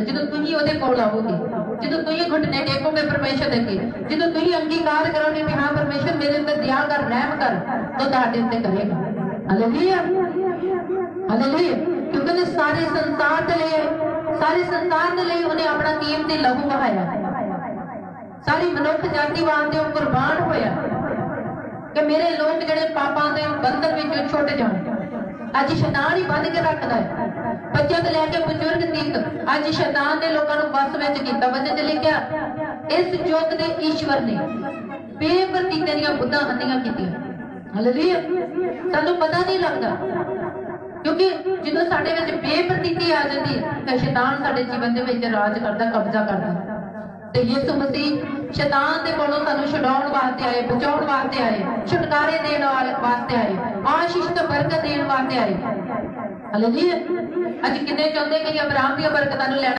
ਜਦੋਂ ਤੁਸੀਂ ਉਹਦੇ ਕੋਲ ਆਵੋਗੇ ਜਦੋਂ ਤੁਸੀਂ ਘੁਟਨੇ ਟੇਕੋਗੇ ਪਰਮੇਸ਼ਰ ਦੇ ਅੱਗੇ, ਜਦੋਂ ਤੁਸੀਂ ਅੰਗੀਕਾਰ ਕਰੋਗੇ ਕਿ ਹਾਂ ਪਰਮੇਸ਼ਰ ਮੇਰੇ ਉੱਤੇ ਦਇਆ ਕਰ, ਰਹਿਮ ਕਰ, ਤਾਂ ਤੁਹਾਡੇ ਉੱਤੇ ਕਰੇਗਾ ਹਾਲੇਲੂਇਆ ਹਾਲੇਲੂਇਆ ਕਿਉਂਕਿ ਉਹਨੇ ਸਾਰੇ ਸੰਸਾਰ ਦੇ ਲਈ, ਸਾਰੇ ਸੰਸਾਰ ਦੇ ਲਈ ਉਹਨੇ ਆਪਣਾ ਕੀਮਤੀ ਲਹੂ ਵਹਾਇਆ। ਸਾਰੀ ਮਨੁੱਖ ਜਾਤੀ ਵਾਸਤੇ ਉਹ ਕੁਰਬਾਨ ਹੋਇਆ। ਕਿ ਮੇਰੇ ਲੋਕ ਜਿਹੜੇ ਪਾਪਾਂ ਦੇ ਬੰਧਨ ਵਿੱਚੋਂ ਛੁੱਟ ਜਾਣ। ਅੱਜ ਸ਼ੈਤਾਨ ਹੀ ਬੰਨ ਕੇ ਰੱਖਦਾ ਹੈ। ਬੱਚਿਆਂ ਤੋਂ ਲੈ ਕੇ ਬਜ਼ੁਰਗ ਤੱਕ ਅੱਜ ਸ਼ੈਤਾਨ ਨੇ ਲੋਕਾਂ ਨੂੰ ਬਸ ਵਿੱਚ ਕੀਤਾ ਵਜਨ ਚ ਲਿਖਿਆ ਇਸ ਜੋਤ ਦੇ ਈਸ਼ਵਰ ਨੇ ਬੇਪਰਤੀਤੇ ਦੀਆਂ ਬੁੱਧਾਂ ਅੰਨੀਆਂ ਕੀਤੀਆਂ। ਹਾਲੇਲੂਇਆ ਸਾਨੂੰ ਪਤਾ ਨਹੀਂ ਲੱਗਦਾ ਕਿਉਂਕਿ ਜਦੋਂ ਸਾਡੇ ਵਿੱਚ ਬੇਪਰਤੀਤੀ ਆ ਜਾਂਦੀ ਹੈ, ਤਾਂ ਸ਼ੈਤਾਨ ਸਾਡੇ ਜੀਵਨ ਦੇ ਵਿੱਚ ਰਾਜ ਕਰਦਾ ਕਬਜ਼ਾ ਕਰਦਾ। ਤੇ ਯਿਸੂ ਮਸੀਹ ਸ਼ੈਤਾਨ ਦੇ ਕੋਲੋਂ ਸਾਨੂੰ ਛਡਾਉਣ ਵਾਸਤੇ ਆਏ, ਬਚਾਉਣ ਵਾਸਤੇ ਆਏ, ਛੁਟਕਾਰੇ ਦੇਣ ਵਾਸਤੇ ਆਏ, ਆਸ਼ੀਸ਼ ਤੇ ਬਰਕਤ ਦੇਣ ਵਾਸਤੇ ਆਏ। ਹਾਲੇਲੂਇਆ ਅੱਜ ਕਿੰਨੇ ਚਾਹੁੰਦੇ ਕਿ ਅਬਰਾਮ ਦੀਆਂ ਬਰਕਤਾਂ ਨੂੰ ਲੈਣਾ